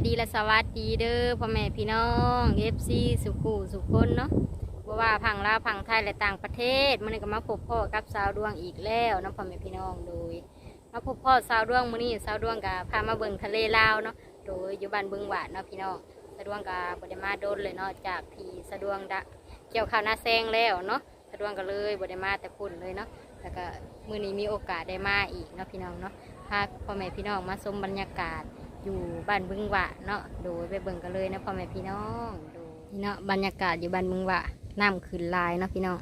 ายดีและสวัสดีเด้อพ่อแม่พี่น้องเอฟซีสุขูสุขคนเนาะบ่ว่าพังลาวพังไทยและต่างประเทศมันก็มาพบพ่อกับสาวดวงอีกแล้วเนาะพ่อแม่พี่น้องโดยมาพบพ่อสาวดวงมื้อนี้สาวดวงก็พามาเบิ่งทะเลลาวเนาะโดยอยู่บ้านบึงหวานเนาะพี่น้องสาวดวงก็บ่ได้มาโดนเลยเนาะจากที่สาวดวงดะเกี่ยวข้าวหน้าแซงแล้วเนาะสาวดวงก็เลยบ่ได้มาแต่พุ่นเลยเนาะแล้วก็มื้อนี้มีโอกาสได้มาอีกเนาะพี่น้องเนาะพาพ่อแม่พี่น้องมาชมบรรยากาศ อยู่บ้านบึงหวะเนาะโดยไปเบิ่งกันเลยนะพ่อแม่พี่น้องดูนี่เนาะบรรยากาศอยู่บ้านบึงหวะน้ำขึ้นลายเนาะพี่น้อง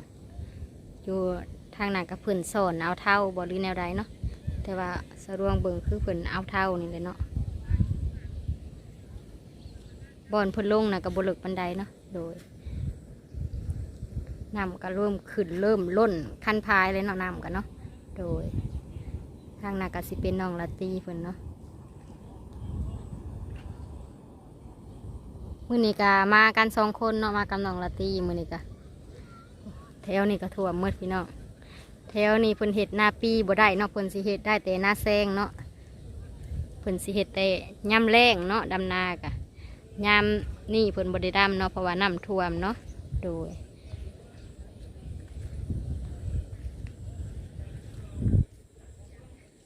อยู่ทางหนั้นกับเพิ่นสอนเอาเท่าบ่หรือแนวใดเนาะแต่ว่าสะดวงเบิ่งคือเพิ่นเอาเท่านี่เลยเนาะบอนเพิ่นลงนะกับบเลึกบันไดเนาะโดยน้ำก็เริ่มขึ้นเริ่มล้นคันพายเลยเนาะน้ำกันเนาะโดยทางนั้นก็สิเป็นน้องละตีเพิ่นเนาะ มือนี้ก็มากันสองคนเนาะมากับน้องลาตีมือนี้ก็แถวนี้ก็ท่วมมืดพี่น้องแถวนี้เพิ่นเห็ดหน้าปีบ่ได้เนาะเพิ่นสิเห็ดได้แต่หน้าแซงเนาะเพิ่นสิเห็ดแต่ย่ำแรงเนาะดำนากะย่ำนี่เพิ่นบ่ได้ดำเนาะเพราะว่าน้ำท่วมเนาะโดย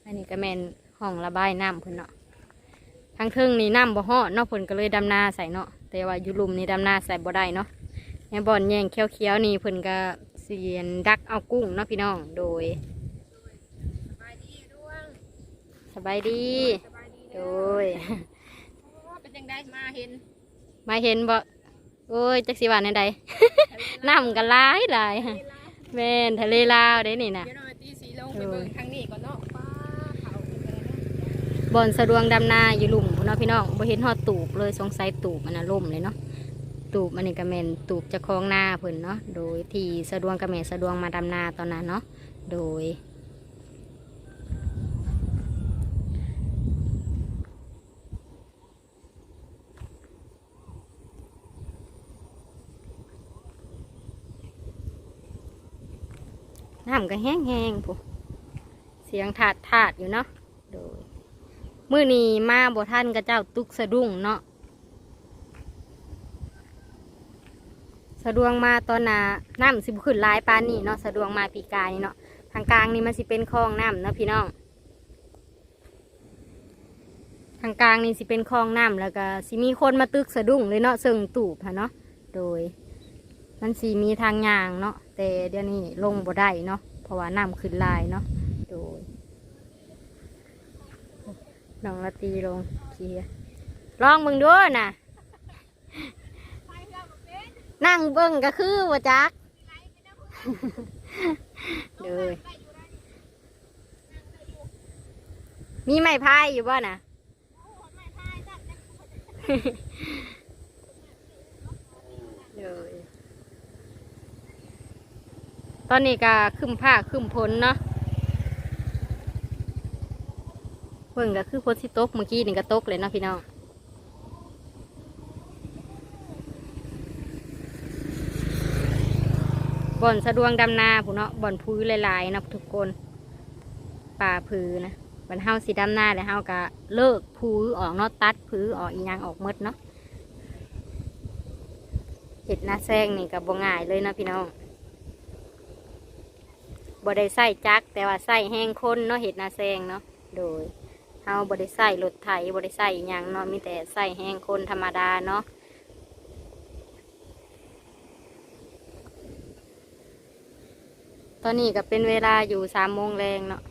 อันนี้ก็แมนห้องระบายน้ำเพิ่นเนาะทางเทิงนี่น้ำบ่ฮอดเนาะเพิ่นก็เลยดำนาใส่เนาะ แต่ว่าอยู่หลุมนี่ดำนาใส่บ่ได้เนาะแม่บอนแย่งเขียวๆนี่เพิ่นก็เสียนดักเอากุ้งเนาะพี่น้องโดยสบายดีด้วงสบายดีสบายดีโดเด้อยเป็นยังไงมาเห็น มาเห็นบ่โอ้ยจักสิว่าในใดน้ำก็หลายหลายเวลาแม่นทะเลลาวเด้นี่นะเดี๋ยวเราไปตีสีลงไปเบิ่งทางนี้ก่อนเนาะป้าเขาเป็นไงเนาะ บอนสะดวงดำนาอยู่ลุมพุ่นเนาะพี่น้องบ่เห็นฮอดตูบเลยสงสัยตูบมันน่ะล่มเลยเนาะตูบมันนี่ก็แมนตูบจะคลองหน้าเพิ่นเนาะโดยที่สะดวงกับแม่สะดวงมาดำนาตอนนั้นเนาะโดยน้ำก็แห้งๆผู้เสียงถาดถาดอยู่เนาะโดย มื่อนี้มาบ่ท่านกับเจ้าตุกสะดุ้งเนาะสะดวงมาตอนน่ะน้ำสิบขึ้นลายปานนี่เนาะสะดวงมาปีกายนี่เนาะทางกลางนี่มันสิเป็นคลองน้ำเนาะพี่น้องทางกลางนี่สิเป็นคลองน้ำแล้วก็สิมีคนมาตึกสะดุ้งเลยเนาะเซิงตูบค่ะเนาะโดย มันสีมีทางยางเนาะแต่เดี๋ยวนี้ลงบ่ได้เนาะเพราะว่าน้ำขึ้นลายเนาะโดย น้องละตีลงเคลียลองมึงด้วยนะนั่งเบิ้งก็คือว่าจักเลยมีไม้พายอยู่บ่นะเลยตอนนี้ก็ขึ้นผ้าขึ้นพ้นเนาะ เพิ่งก็คือพ้นที่ตกเมื่อกี้นี่ก็ตกเลยนะพี่น้องบ่อนสะดวงดำนาผู้เนาะบ่อนพื้นลายๆนะทุกคนป่าพื้นนะบันเฮาสีดำนาแล้วเฮาก็เลิกพื้นออกเนาะตัดพื้นออกอีหยังออกมดเนาะเห็ดหน้าแซงนี่กับ่ง่ายเลยนะพี่น้องบ่ได้ใส่จักแต่ว่าใส่แห้งคนเนาะเห็ดหน้าแซงเนาะโดย เฮาบ่ได้ใส่รถไถบ่ได้ใส่หยังเนาะมีแต่ใส่แห้งคนธรรมดาเนาะตอนนี้ก็เป็นเวลาอยู่สามโมงแรงเนาะ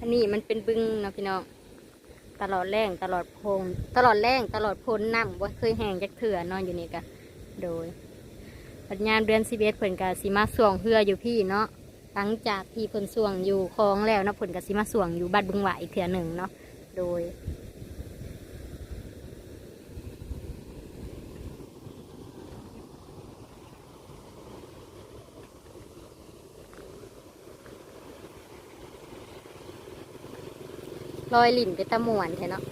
อันนี้มันเป็นบึงเนาะพี่น้องตลอดแรงตลอดพง ตลอดแรงตลอดพ้นน้ำว่าเคยแห้งจักเถื่อนอนอยู่นี่กะ โดยปัญญามเดือนสิบเอ็ดเพิ่นกะสิมาส่วงเฮืออยู่พี่เนาะหลังจากที่เพิ่นส่วงอยู่คลองแล้วเนาะเพิ่นกะสิมาส่วงอยู่บ้านบึงหวอีกเถื่อหนึ่งเนาะโดยลอยหลินไปตะมวนแท้เนาะ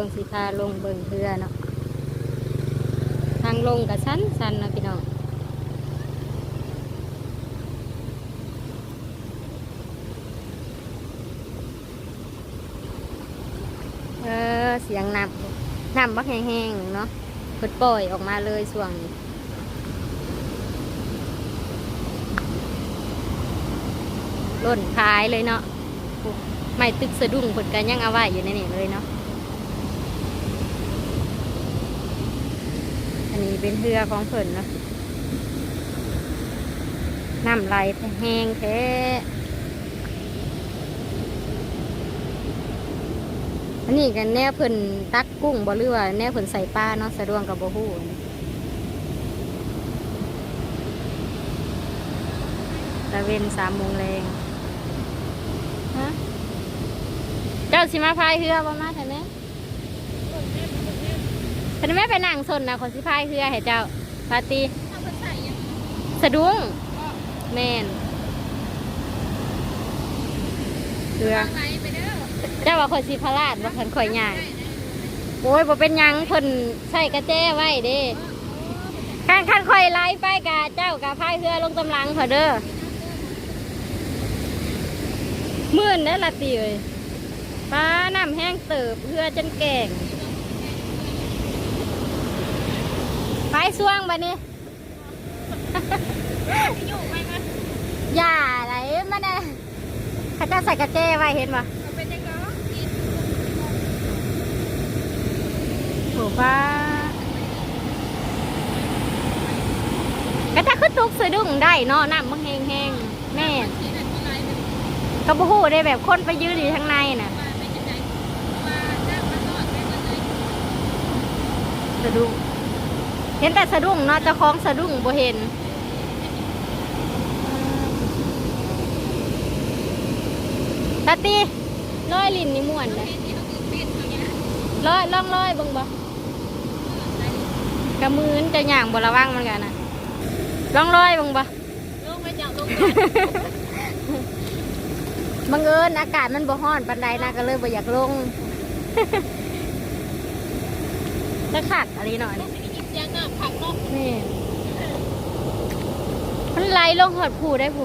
วงสีพาลงเบิ่งเรือเนาะทางลงกับสั้นสั้นนะพี่น้องเออเสียงน้ำน้ำบักแห้งๆเนาะเปิดปล่อยออกมาเลยส่วงล่นขายเลยเนาะไม่ตึกสะดุ้งผลกันยังเอาไว้อยู่ในนี่เลยเนาะ อันนี้เป็นเรือของเพิ่นนะน้ำไหลแห้งแท้อันนี้กันแน่เพิ่นตักกุ้งบ่หรือว่าแน่เพิ่นใส่ปลาเนาะสะดวงกับบ่ฮู้ตะเวนสามโมงแรงฮะเจ้าสิมาพายเรือบ่มาใช่ไห มแต่แม่ไปนั่งสนนะคนสิพายเรือให้เจ้าปาตีสะดุ้งแมนเรือเจ้าว่าคนสิพาราดว่าคนข่อยย่างโอ้ยบ่เป็นยังเพิ่นใส่กระแจไว้เด้คันคันข่อยไล่ไปกะเจ้ากะพายเรือลงตำลังเขาเด้อมื่นได้ละตีเอ้ยป้าน้ำแห้งเติบเรือจนแก่ง ไปส่วงบัดนี้อยู่ไปมาอย่าอะไรมันน่ะเขาเจะใส่กระเจไว้เห็นปะเอาเป็นยังไงกินโหป้าก็จะขึ้นตุกสะดุ้งได้เนาะน้ำมันแห้งๆแม่ที่ไหนที่ไหนเป็นก็บ่ฮู้ได้แบบคนไปยืนอยู่ข้างในน่ะมาเป็นยังไงมาจ้างมาทอดไปหมดเลยสะดุ้ง เห็นแต่สะดุ้งเนาะเจ้าของสะดุ้งบ่เห็นตาตีร้อยลินนี่ม่วนเลยเป็นที่เขาคือเป็นเขาเนี้ยร้อยล่องร้อยเบิ่งบ่กระมือนจะย่างบ่ระวังมันกันน่ะล่องร้อยเบิ่งบ่ลงไปจากลงบังเอิญอากาศมันบ่ฮ้อนปานใดนะก็เลยบ่อยากลงจะขัดอะไรหน่อยลงไปกิน เสียงน้ำผักเนาะนี่มันไหลลงหอดผูได้ผู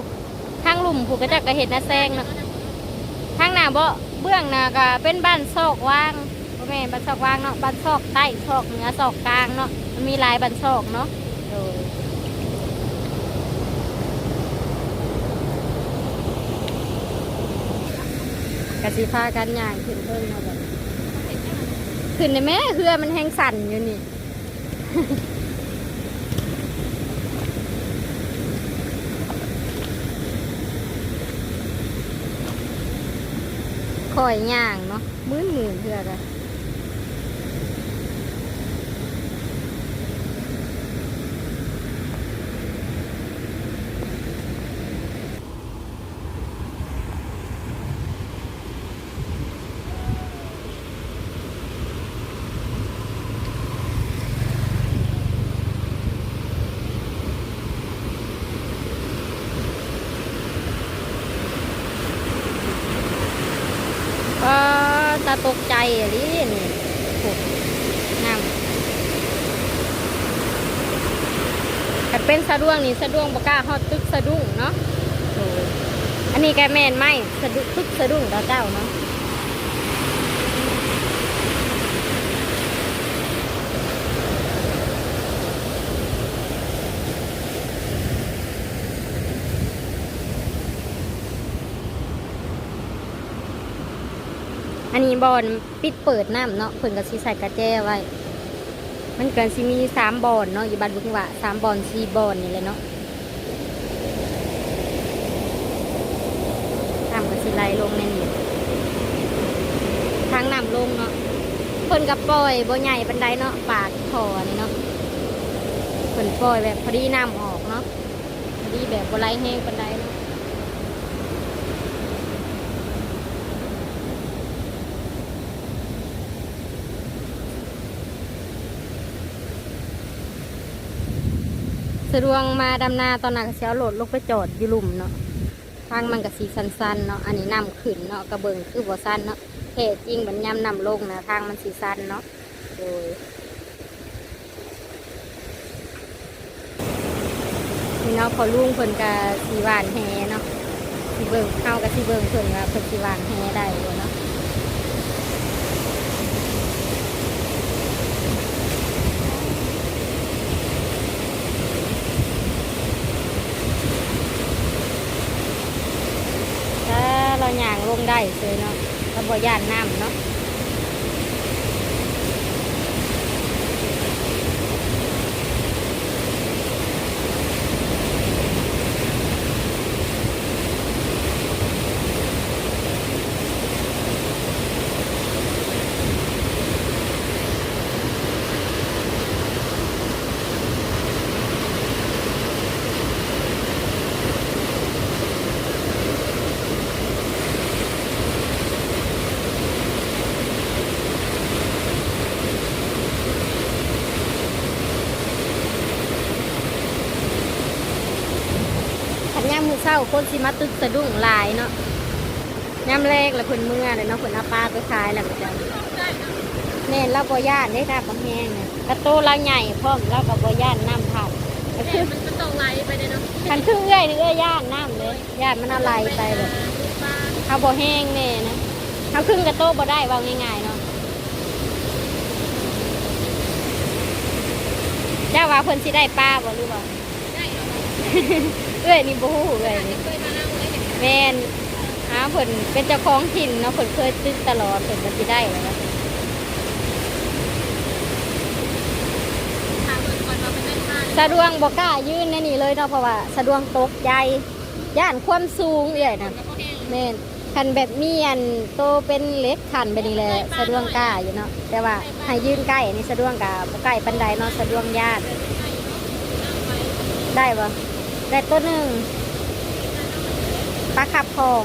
ทางหลุมผูก็จะกระเห็ดนาแซงเนาะทางหน้าบ่เบื้องหน้าก็เป็นบ้านซอกว่างบ่แม่บ้านซอกว่างเนาะบ้านซอกใต้ซอกเหนือซอกกลางเนาะมันมีหลายบ้านซอกเนาะโดยกะสิพากันย่างขึ้นเพิ่งเนาะแบบขึ้นในแม่เรือมันแห้งสั่นอยู่นี่ คอยย่างเนาะมื้นหมื่นเพื่อกันก็ ตาตกใจอะลินี่โอ้น้ำแต่เป็นสะดุ้งนี่สะดุ้งบก้าฮอดตึกสะดุ้งเนาะอันนี้แกแมนไหมสะดุ้งตึกสะดุ้งดาเจ้าเนาะ อันนี้บอลปิดเปิดน้ำเนาะเพิ่นก็สิใส่กระแจไว้ มันเกินสิมีสามบอลเนาะอยู่บ้านบุกว่าสามบอลสี่บอลนี่แหละเนาะน้ำก็สิไหลลงในนี่ทางน้ำลงเนาะเพิ่นก็ปล่อยบ่ใหญ่ปันไดเนาะปากคอนี่เนาะเพิ่นปล่อยแบบพอดีน้ำออกเนาะพอดีแบบบ่ไหลแห้งปันไดเนาะ สะดวงมาดำนาตอนนั้นก็เสียรถลงไปจอดอยู่ลุมเนาะทางมันก็สีสันๆเนาะอันนี้น้ำขึ้นเนาะกระเบิงคือบ่สั้นเนาะแค่จริงบันยำนำลงนะทางมันสีสั้นเนาะโดยนี่เนาะพอลุงเพิ่นกะสีหวานแฮเนาะสีเบิ่งเข้ากับสีเบิ่งเพิ่นว่าเพิ่นสีหวานแฮได้บ่เนาะ ถ้าเราย่า งได้เลยเนาะเราบ่ย่านน้ำเนาะามมือเศร้าคนสิมาตึกสะดุ้งหลายเนาะย่ามแรกแล้วเพิ่นเมื่อเลยเนาะเพิ่นเอาปลาไปขายแล้วก็จะแน่นเราบ่ย่านได้ค่ะบ่แห้งเนี่ยกระโตเราใหญ่พร้อมเราก็บ่ย่านน้ำผ่านก็คือมันมันต้องไหลไปเลยเนาะคันครึ่งเอ้อยนี่เอ้อยย่านน้ำเลยย่านมันเอาไหลไปแบบปลาเขาบ่แห้งแน่นะเขาครึ่งกระโตบ่ได้ว่าง่ายๆเนาะเจ้าว่าเพิ่นสิได้ปลาบ่หรือบ่ได้ เอาไปเอ้อยนี่บ่ฮู้เอ้อยนี่เมานั่งเลยเนี่ยแม่นหาเพิ่นเป็นเจ้าของถิ่นเนาะเพิ่นเคยตึกตลอดเพิ่นก็สิได้แล้วนะถามเพิ่นก่อนว่าเป็นได้ปลาสะดวงบ่กล้ายืนในนี่เลยเนาะเพราะว่าสะดวงตกใจย่านความสูงเอ้อยนะแม่นคันแบบเมีอันโตเป็นเล็กขันไปนี่แหละสะดวงกล้าอยู่เนาะแต่ว่าให้ยื่นใกล้นี่สะดวงกะบ่ใกล้ปานใดเนาะสะดวงญาติได้ปะ แด้ตัวหนึ่งปลาขับของ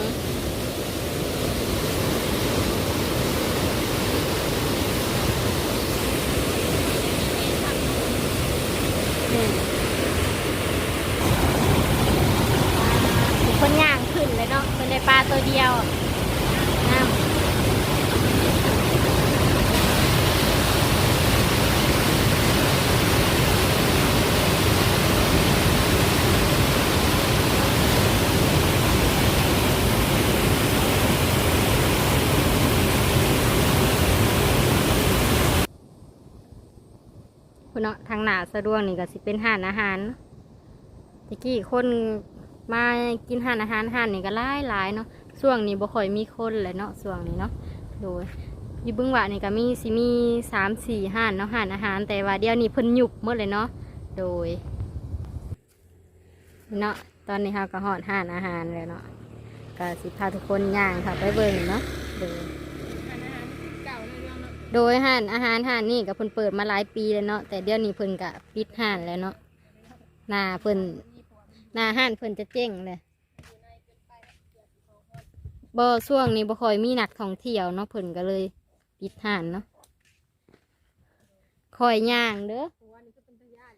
นี่คนย่างขึ้นเลยเนาะคนในปลาตัวเดียวน้ำคุณเนาะทางหาสะดวกนี่ก็สิเป็นห้านอาหารเนาะตะกี้คนมากินห้านอาหารห้านนี่ก็หลายหลายเนาะช่วงนี้บ่ค่อยมีคนเลยเนาะช่วงนี้เนาะโดยอยี่บึงหวะนี่ก็มีสิมีสามสี่ห้านเนาะห้านอาหาร แต่ว่าเดี๋ยวนี้เพิ่นหยุบหมดเลยเนาะโดยเนาะตอนนี้เราก็หอดห้านอาหารเลยเนาะก็สิพาทุกคนย่างค่ะไปเบิ่งเนาะโดย อาหารเก่าเลยเนาะ โดยห้านอาหารห้านนี่ก็เพิ่นเปิดมาหลายปีแล้วเนาะแต่เดี๋ยวนี้เพิ่นก็ปิดห้านแล้วเนาะหน้าเพิ่นหน้าห้านเพิ่นจะเจ๊งเลยบ่ช่วงนี้บ่ค่อยมีนักท่องเที่ยวเนาะเพิ่นก็เลยปิดห้านเนาะคอยย่างเด้อหัวนี่ก็เป็นตะ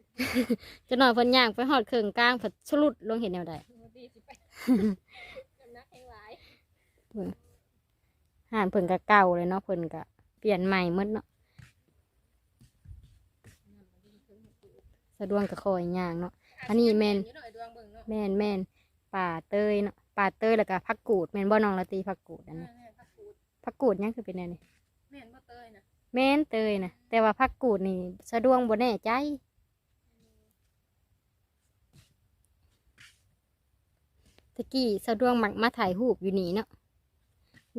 จะหน่อยเพิ่นย่างไปหอดเครื่องกลางเพิ่นสลุดลงเห็นแนวใดดีสิไปจำนักแห่านเพิ่นก็เก่าเลยเนาะเพิ่นก็ เปลี่ยนใหม่หมดเนาะสะดวกก็คอยย่างเนาะอันนี้แม่นอยู่หน่อยดวงเบิ่งเนาะแม่นแม่นป่าเตยเนาะป่าเตยแล้วก็ผักกูดแม่นบ่น้องละตีผักกูดอันนี้แม่นพักกูดผักกูดยังคือเป็นแนวนี้แม่นบ่เตยนะแม่นเตยนะแต่ว่าผักกูดนี่สะดวกบ่แน่ใจตะกี้สะดวกมักมาถ่ายรูปอยู่นี่เนาะ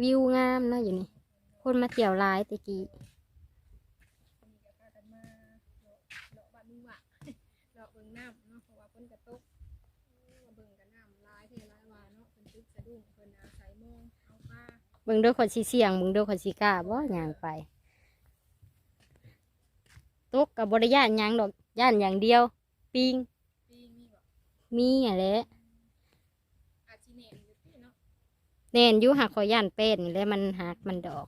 วิวงามเนาะอยู่นี่ คนมาเที่ยวหลายตะกี้มีก็พากันมาเลาะเลาะบ้านมึงว่ะเลาะเบิ่งน้ำเนาะเพราะว่าเพิ่นกระตกมาเบิ่งกันน้ำหลายเท่หลายว่าเนาะเพิ่นตึกสะดุ้งเพิ่นอาศัยมองเอาปลาเบิ่งเด้อคนสิเสี่ยงเบิ่งเด้อคนสิกล้าบ่ย่างไปตกกับบริยานหยังดอกย่านอย่างเดียว ปิงปีมีบ่มีอะแหละอาชีเนมอยู่ที่เนาะแน่นอยู่หักขอย่านเป็นนี่แหล้วมันหักมันดอก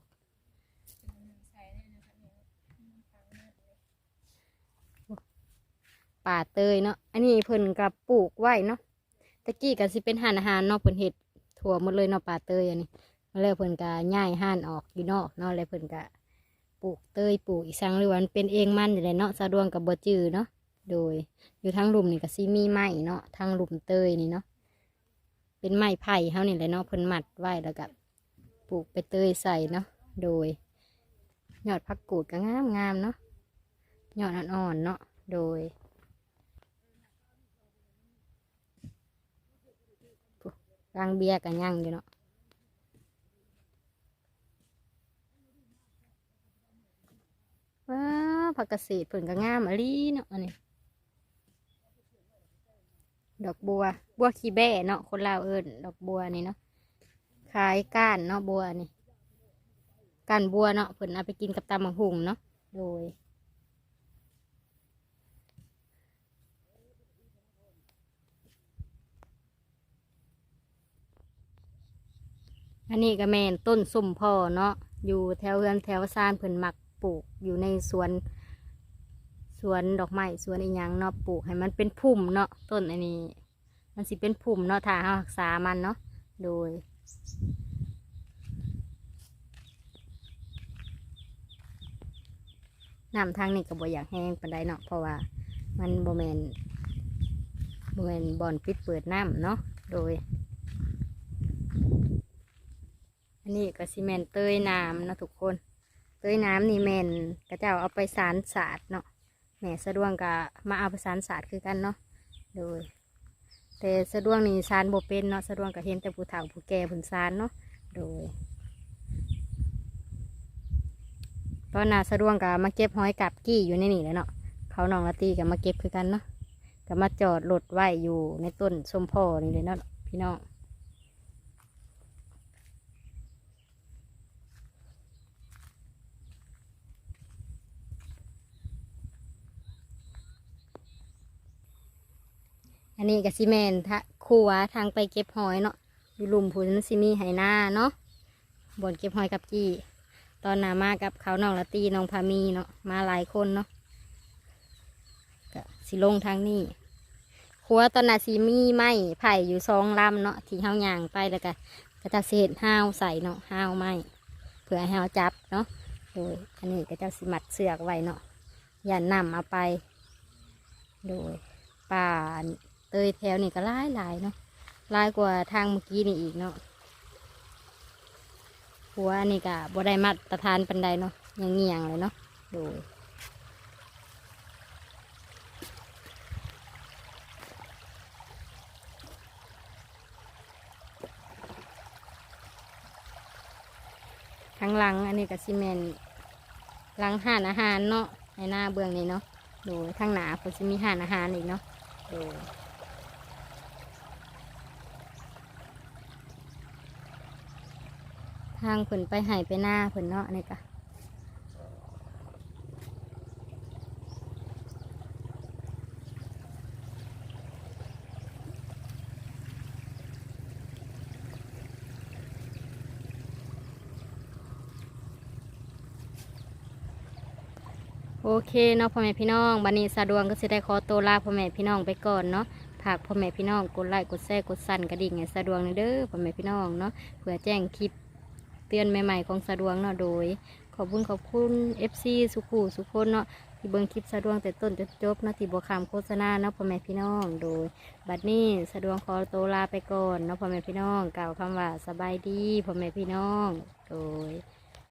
ใส่ได้นะคะเนี่ยฟังมากเลย ป่าเตยเนาะ อันนี้เพิ่นกับปลูกไว้เนาะ ตะกี้ก็สิเป็นหานอาหารเนาะเพิ่นเห็ดถั่วหมดเลยเนาะป่าเตยอันนี้มแล้วเพิ่นก็ย้ายห้านออกอยู่นอกเนาะแล้วเพิ่นก็ปลูกเตยปลูกอีสังหรือว่ามันเป็นเองมันอยู่เลยเนาะสะดวงกับบ่จือเนาะ โดยอยู่ทางหลุมนี่ก็สิมีไม้เนาะทางหลุมเตยนี่เนาะ เป็นไม้ไผ่เฮานี่แหละเนาะเพิ่นมัดไว้แล้วก็ปลูกไปเตยใส่เนาะ โดยยอดผักกูดก็งามงามเนาะยอดอ่อนๆเนาะ โดย รังเบียกันยังอยู่เนาะว้าผักกระสีเพิ่นก็งามอะลีเนาะอันนี้ดอกบัว บัวขี้แบ่เนาะคนลาวเอิ้นดอกบัวนี่เนาะขายก้านเนาะบัวนี่ก้านบัวเนาะเพิ่นเอาไปกินกับตำบักหุ่งเนาะโดย อันนี้ก็แม่นต้นส้มพ่อเนาะอยู่แถวเรือนแถวซานเพิ่นหมักปลูกอยู่ในสวนสวนดอกไม้สวนอีหยังเนาะปลูกให้มันเป็นพุ่มเนาะต้นอันนี้ มันสิเป็นพุ่มเนาะถ้าเรารักษามันเนาะโดยน้ำทางนี้ก็บ่อยากแห้งปานใดเนาะเพราะว่ามันบ่แมนบ่แมนบ่อนปิดเปิดน้ำเนาะโดย อันนี้ก็ซีเมนเตยน้ำนะทุกคน เตยน้ำนี่แมนกระเจ้าเอาไปสารศาสตร์เนาะแหม่สะดวงก็มาเอาไปสารศาสตร์คือกันเนาะโดยแต่สะดวงนี่สารบ่เป็นเนาะสะดวงก็เห็นแต่ผู้เฒ่าผู้แก่ผุนสารเนาะโดยตอนน่ะสะดวงก็มาเก็บหอยกับกี้อยู่ในนี่แหละเนาะเขาน้องละตีก็มาเก็บคือกันเนาะก็มาจอดรถไว้อยู่ในต้นส้มพ่อนี่เลยเนาะพี่น้อง อันนี้ก็ซีเมนทะคัวทางไปเก็บหอยเนาะอยู่ลุมพุนซิมีไหหน้าเนาะบนเก็บหอยกับจี้ ตอนหนามากับเขาน้องละตีน้องพามีเนาะมาหลายคนเนาะก็สิลงทางนี้คัวตอนน่ะสีมีไม้ไผ่อยู่สองลำเนาะที่เฮาย่างไปแล้วก็ก็จะเศษห้าวใส่เนาะห้าวไม้เพื่อห้เฮาจับเนาะโดยอันนี้ก็จะสิมัดเสือกไว้เนาะอย่านำเอาไป โดยป่า เตยแถวนี่ก็หลายหลายเนาะหลายกว่าทางเมื่อกี้นี่อีกเนาะหัวนี่ก็บ่ได้มาตรฐานปันใดเนาะยังเงียงเลยเนาะดูทางหลังอันนี้ก็ซีเมนหลังห่านอาหารเนาะในหน้าเบื้องนี้เนาะดูทางหนาผมจะมีห่านอาหารอีกเนาะดูางเพิ่นไปไห้ไปหน้าเพิ่นเนาะนี่ก็โอเคเนาะพ่อแม่พี่น้องบันนี้สะดวงก็จะได้ขอตัวลาพ่อแม่พี่น้องไปก่อนเนาะฝากพ่อแม่พี่น้องกดไลค์กดแชร์กดสั่นกระดิ่งให้สะดวงน่อยเด้อพ่อแม่พี่น้องเนาะเพื่อแจ้งคลิป เตือนใหม่ๆของสะดวงเนาะโดย ขอบคุณขอบคุณ FC สุขูสุขคนเนาะที่เบิ้งคลิปสะดวงแต่ต้นจนจบเนาะที่บวคำโฆษณาเนาะพ่อแม่พี่น้องโดย บัดนี้สะดวงขอตัวลาไปก่อนเนาะพ่อแม่พี่น้องกล่าวคำว่าสบายดีพ่อแม่พี่น้อง โดย